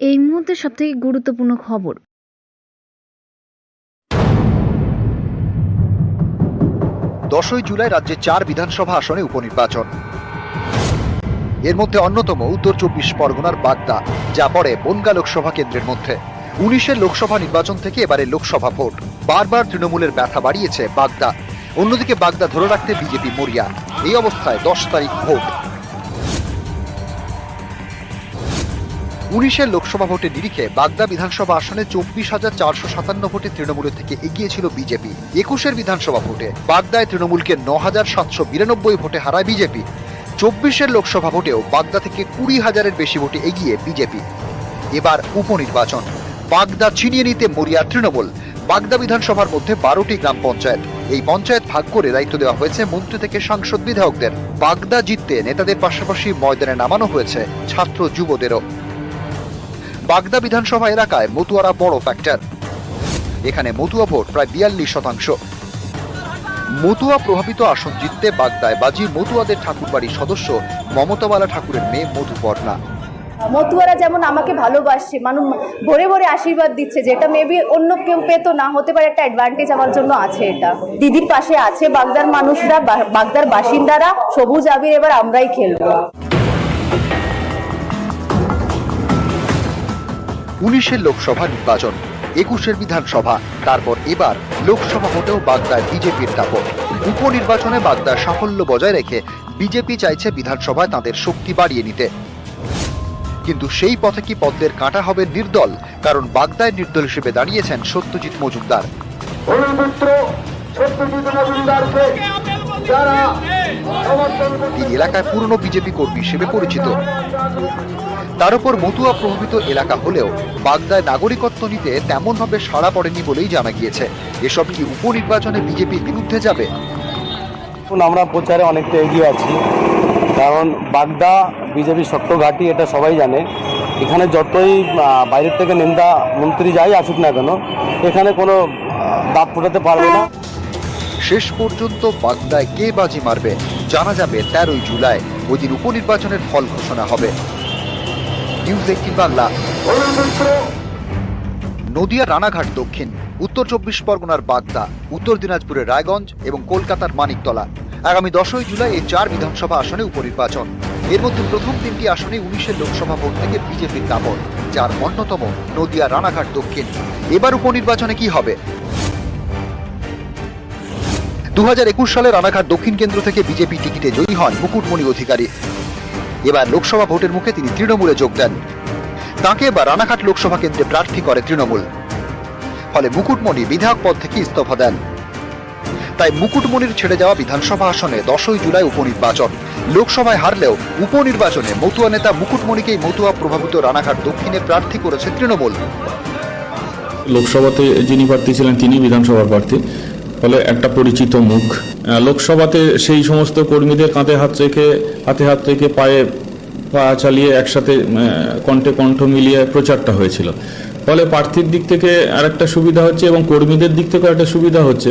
এই মুহূর্তে সবথেকে গুরুত্বপূর্ণ খবর। দশই জুলাই রাজ্যে চার বিধানসভা আসনে উপনির্বাচন। এর মধ্যে অন্যতম উত্তর চব্বিশ পরগনার বাগদা, যা পড়ে বনগা লোকসভা কেন্দ্রের মধ্যে। উনিশের লোকসভা নির্বাচন থেকে এবারে লোকসভা ভোট। বারবার তৃণমূলের ব্যথা বাড়িয়েছে বাগদা। অন্যদিকে বাগদা ধরে রাখতে বিজেপি মরিয়া। এই অবস্থায় দশ তারিখ ভোট। উনিশের লোকসভা ভোটের নিরিখে বাগদা বিধানসভা আসনে চব্বিশ হাজার চারশো সাতান্ন ভোটে তৃণমূলের থেকে এগিয়ে ছিল বিজেপি। একুশের বিধানসভা ভোটে বাগদায় তৃণমূলকে ন হাজার সাতশো বিরানব্বই ভোটে হারায় বিজেপি। চব্বিশের লোকসভা ভোটেও বাগদা থেকে কুড়ি হাজারের বেশি ভোটে এগিয়ে বিজেপি। এবার উপনির্বাচন। বাগদা ছিনিয়ে নিতে মরিয়া তৃণমূল। বাগদা বিধানসভার মধ্যে বারোটি গ্রাম পঞ্চায়েত। এই পঞ্চায়েত ভাগ করে দায়িত্ব দেওয়া হয়েছে মন্ত্রী থেকে সাংসদ বিধায়কদের। বাগদা জিততে নেতাদের পাশাপাশি ময়দানে নামানো হয়েছে ছাত্র যুবদেরও। বাগদা বিধানসভা এলাকায় মতুয়ারা বড় ফ্যাক্টর এখানে মতুয়া ভোট প্রায় বিয়াল্লিশ শতাংশ। মতুয়া প্রভাবিত আসন জিততে বাগদায় বাজি মতুয়াদের ঠাকুরবাড়ির সদস্য মমতাবালা ঠাকুরের মেয়ে মধুপর্ণা মতুয়ারা যেমন আমাকে ভালোবাসছে মানুষ ভরে ভরে আশীর্বাদ দিচ্ছে, যেটা মেবি অন্য কেউ পেতো না, হতে পারে একটা অ্যাডভান্টেজ আমার জন্য আছে এটা। দিদির পাশে আছে বাগদার মানুষরা বাগদার বাসিন্দারা, সবুজ আবির এবার আমরাই খেলব। উনিশের লোকসভা নির্বাচন একুশের বিধানসভা তারপর এবার লোকসভা ভোটেও বাগদায় বিজেপির দাপট। উপনির্বাচনে বাগদার সাফল্য বজায় রেখে বিজেপি চাইছে বিধানসভায় তাদের শক্তি বাড়িয়ে নিতে। কিন্তু সেই পথে কি পদ্মের কাঁটা হবে নির্দল? কারণ বাগদায় নির্দল হিসেবে দাঁড়িয়েছেন সত্যজিৎ মজুমদার। এই এলাকায় পুরনো বিজেপি কর্মী হিসেবে পরিচিত। তার উপর মতুয়া প্রভাবিত এলাকা হলেও বাগদায় নাগরিকত্ব নিতে তেমনভাবে সাড়া পড়েনি বলেই জানা গিয়েছে। এসব কি উপনির্বাচনে বিজেপির বিরুদ্ধে যাবে? এখন আমরা প্রচারে অনেকটা এগিয়ে আছি। কারণ বাগদা বিজেপি শক্ত ঘাঁটি এটা সবাই জানে। এখানে যতই বাইরের থেকে নিন্দা মন্ত্রী যাই আসুক না কেন এখানে কোনো দাঁত ফোটাতে পারবে না। শেষ পর্যন্ত বাগদায় কে বাজি মারবে? জানা যাবে তেরোই জুলাই। ওই দিন উপনির্বাচনের ফল ঘোষণা হবে। News eighteen Bangla. Nadia Ranaghat দক্ষিণ, উত্তর চব্বিশ পরগনার বাগদা, উত্তর দিনাজপুরের রায়গঞ্জ এবং কলকাতার মানিকতলা। আগামী দশই জুলাই এই চার বিধানসভা আসনে উপনির্বাচন। এর মধ্যে প্রথম তিনটি আসনে উনিশের লোকসভা ভোট থেকে বিজেপির দাপট, যার অন্যতম নদিয়া রানাঘাট দক্ষিণ। এবার উপনির্বাচনে কি হবে? দু হাজার একুশ সালে রানাঘাট দক্ষিণ কেন্দ্র থেকে বিজেপি টিকিটে জয়ী হন মুকুটমণি অধিকারী। এবার লোকসভা ভোটের মুখে তিনি তৃণমূলে যোগ দেন। তাঁকে এবার রানাঘাট লোকসভা কেন্দ্রে প্রার্থী করে তৃণমূল। ফলে মুকুটমণি বিধায়ক পদ থেকে ইস্তফা দেন। তাই মুকুটমণির ছেড়ে যাওয়া বিধানসভা আসনে দশই জুলাই উপনির্বাচন। লোকসভায় হারলেও উপনির্বাচনে মতুয়া নেতা মুকুটমণিকেই মতুয়া প্রভাবিত রানাঘাট দক্ষিণে প্রার্থী করেছে তৃণমূল। লোকসভাতে যিনি প্রার্থী ছিলেন তিনি বিধানসভার প্রার্থী। ফলে একটা পরিচিত মুখ। লোকসভাতে সেই সমস্ত কর্মীদের কাঁধে হাত রেখে, হাতে হাত রেখে পায়ে পা চালিয়ে একসাথে কণ্ঠে কণ্ঠ মিলিয়ে প্রচারটা হয়েছিল। ফলে প্রার্থীর দিক থেকে আরেকটা সুবিধা হচ্ছে এবং কর্মীদের দিক থেকেও একটা সুবিধা হচ্ছে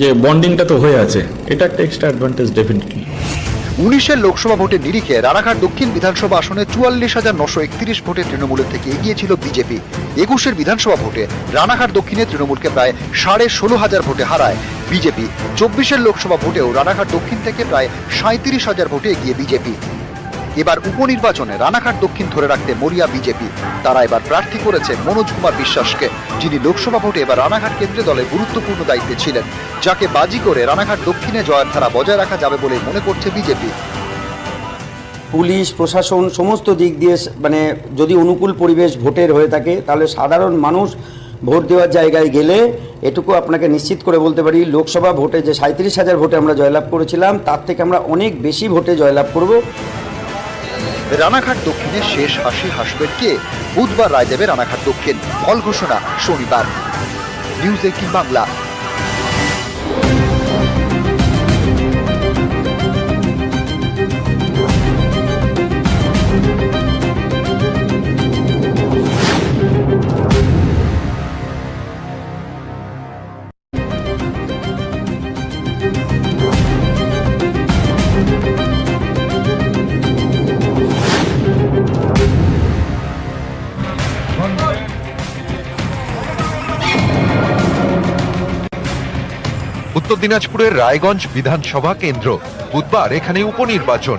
যে বন্ডিংটা তো হয়ে আছে। এটা একটা এক্সট্রা অ্যাডভান্টেজ ডেফিনেটলি উনিশের লোকসভা ভোটের নিরিখে রানাঘাট দক্ষিণ বিধানসভা আসনে চুয়াল্লিশ হাজার নশো একত্রিশ ভোটে তৃণমূলের থেকে এগিয়ে ছিল বিজেপি। একুশের বিধানসভা ভোটে রানাঘাট দক্ষিণে তৃণমূলকে প্রায় সাড়ে ষোলো হাজার ভোটে হারায় বিজেপি। চব্বিশের লোকসভা ভোটেও রানাঘাট দক্ষিণ থেকে প্রায় সাঁত্রিশ হাজার ভোটে এগিয়ে বিজেপি। এবার উপনির্বাচনে রানাঘাট দক্ষিণ ধরে রাখতে মরিয়া বিজেপি। তারা এবার প্রার্থী করেছে মনোজ কুমার বিশ্বাসকে, যিনি লোকসভা ভোটে এবার রানাঘাট কেন্দ্রে দলে গুরুত্বপূর্ণ দায়িত্বে ছিলেন। যাকে বাজি করে রানাঘাট দক্ষিণে জয়ের ধারা বজায় রাখা যাবে বলে মনে করছে বিজেপি। পুলিশ, প্রশাসন, সমস্ত দিক দিয়ে মানে যদি অনুকূল পরিবেশ ভোটের হয়ে থাকে, তাহলে সাধারণ মানুষ ভোট দেওয়ার জায়গায় গেলে এটুকু আপনাকে নিশ্চিত করে বলতে পারি, লোকসভা ভোটে যে সাঁত্রিশ হাজার ভোটে আমরা জয়লাভ করেছিলাম, তার থেকে আমরা অনেক বেশি ভোটে জয়লাভ করব। রানাঘাট দক্ষিণে শেষ হাসি হাসবেন কে? বুধবার রায় দেবে রানাঘাট দক্ষিণ। ফল ঘোষণা, শনিবার। News eighteen Bangla. উত্তর দিনাজপুরের রায়গঞ্জ বিধানসভা কেন্দ্র। বুধবার এখানে উপনির্বাচন।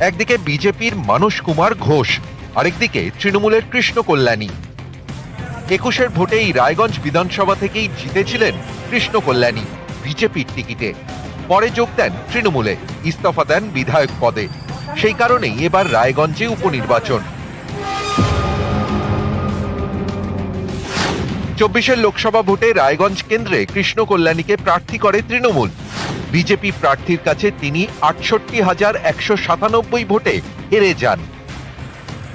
একদিকে বিজেপির মানস কুমার ঘোষ, আরেকদিকে তৃণমূলের কৃষ্ণ কল্যাণী। একুশের ভোটেই রায়গঞ্জ বিধানসভা থেকেই জিতেছিলেন কৃষ্ণ কল্যাণী বিজেপির টিকিটে। পরে যোগ দেন তৃণমূলে, ইস্তফা দেন বিধায়ক পদে। সেই কারণেই এবার রায়গঞ্জে উপনির্বাচন। চব্বিশের লোকসভা ভোটে রায়গঞ্জ কেন্দ্রে কৃষ্ণ কল্যাণীকে প্রার্থী করে তৃণমূল। বিজেপি প্রার্থীর কাছে তিনি আটষট্টি হাজার একশো সাতানব্বই ভোটে হেরে যান।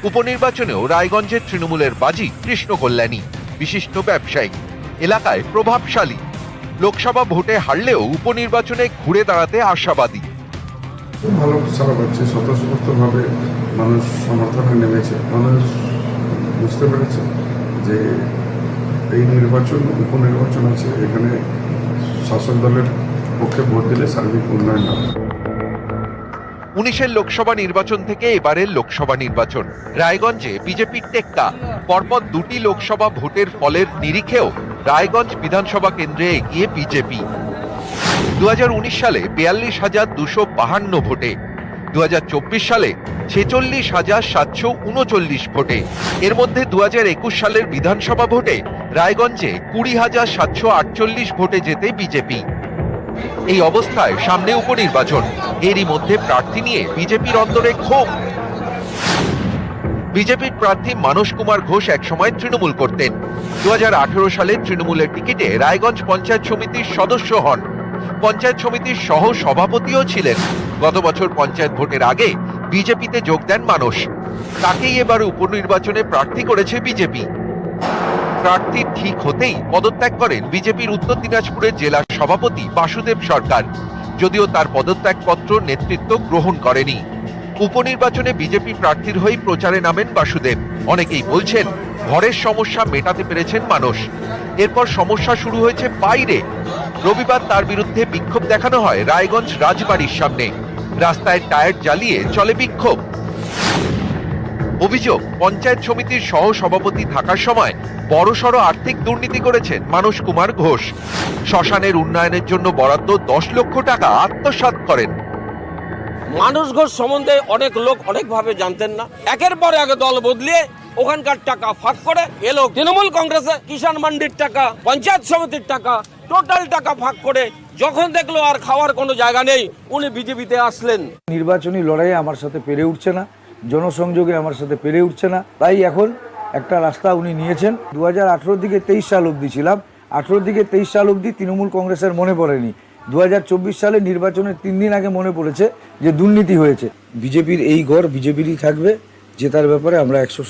উপনির্বাচনেও রায়গঞ্জের তৃণমূলের বাজি কৃষ্ণ কল্যাণী বিশিষ্ট ব্যবসায়ী, এলাকায় প্রভাবশালী। লোকসভা ভোটে হারলেও উপনির্বাচনে ঘুরে দাঁড়াতে আশাবাদী। ভালো সারা স্বতঃস্ফূর্তভাবে মানুষ সমর্থনে নেমেছে। মানুষ বুঝতে পেরেছে যে এই নির্বাচন, উপনির্বাচন আছে, এখানে শাসক দলের পক্ষে ভোট দিলে সার্বিক উন্নয়ন হবে। উনিশের লোকসভা নির্বাচন থেকে এবারের লোকসভা নির্বাচন। রায়গঞ্জে বিজেপির টেক্কা। পরপর দুটি লোকসভা ভোটের ফলের নিরিখেও রায়গঞ্জ বিধানসভা কেন্দ্রে এগিয়ে বিজেপি। দু হাজার উনিশ সালে বিয়াল্লিশ হাজার দুশো বাহান্ন ভোটে। দু হাজার চব্বিশ সালে ছেচল্লিশ হাজার সাতশো উনচল্লিশ ভোটে। এর মধ্যে দু হাজার একুশ সালের বিধানসভা ভোটে রায়গঞ্জে কুড়ি হাজার সাতশো আটচল্লিশ ভোটে যেতে বিজেপি। এই অবস্থায় সামনে উপনির্বাচন। এরই মধ্যে প্রার্থী নিয়ে বিজেপির অন্তরে ক্ষোভ। বিজেপির প্রার্থী মানস কুমার ঘোষ একসময় তৃণমূল করতেন। দু সালে তৃণমূলের টিকিটে রায়গঞ্জ পঞ্চায়েত সমিতির সদস্য হন। পঞ্চায়েত সমিতির সহ সভাপতিও ছিলেন। গত বছর পঞ্চায়েত ভোটের আগে বিজেপিতে যোগ দেন মানস। তাকেই এবার উপনির্বাচনে প্রার্থী করেছে বিজেপি। প্রার্থী ঠিক হতেই পদত্যাগ করেন বিজেপির উত্তর দিনাজপুরের জেলা সভাপতি বাসুদেব সরকার। যদিও তার পদত্যাগপত্র নেতৃত্ব গ্রহণ করেনি। উপনির্বাচনে বিজেপি প্রার্থীর হয়ে প্রচারে নামেন বাসুদেব। অনেকেই বলছেন, ঘরের সমস্যা মেটাতে পেরেছেন মানুষ। এরপর সমস্যা শুরু হয়েছে বাইরে। রবিবার তার বিরুদ্ধে বিক্ষোভ দেখানো হয় রায়গঞ্জ রাজবাড়ির সামনে। রাস্তায় টায়ার জ্বালিয়ে চলে বিক্ষোভ। অভিযোগ পঞ্চায়েত সমিতির সহ সভাপতি থাকার সময় বড়সড় আর্থিক দুর্নীতি করেছেন মানস কুমার ঘোষ। শ্মশানের উন্নয়নের জন্য বরাদ্দ দশ লক্ষ টাকা আত্মসাৎ করেন। মানুষ ঘোষ সম্বন্ধে অনেক লোক অনেকভাবে জানতেন না। একের পর এক দল বদলিয়ে ওখানকার টাকা ফাঁক করে এলো তৃণমূল কংগ্রেসে কিষাণ মান্ডির টাকা পঞ্চায়েত সমিতির টাকা টোটাল টাকা ফাঁক করে যখন দেখল আর খাওয়ার কোনো জায়গা নেই উনি বিজেপিতে আসলেন। নির্বাচনী লড়াইয়ে আমার সাথে পেরে উঠছে না। জনসংযোগে আমার সাথে পেরে উঠছে না। তাই এখন একটা রাস্তা উনি নিয়েছেন। দু হাজার দিকে তেইশ সাল অবধি ছিলাম। আঠেরোর দিকে তেইশ সাল অবধি তৃণমূল কংগ্রেসের মনে পড়েনি। দু হাজার চব্বিশ সালে নির্বাচনের তিন দিন আগে মনে পড়েছে যে দুর্নীতি হয়েছে। বিজেপির এই ঘর বিজেপিরই থাকবে, জেতার ব্যাপারে আমরা একশো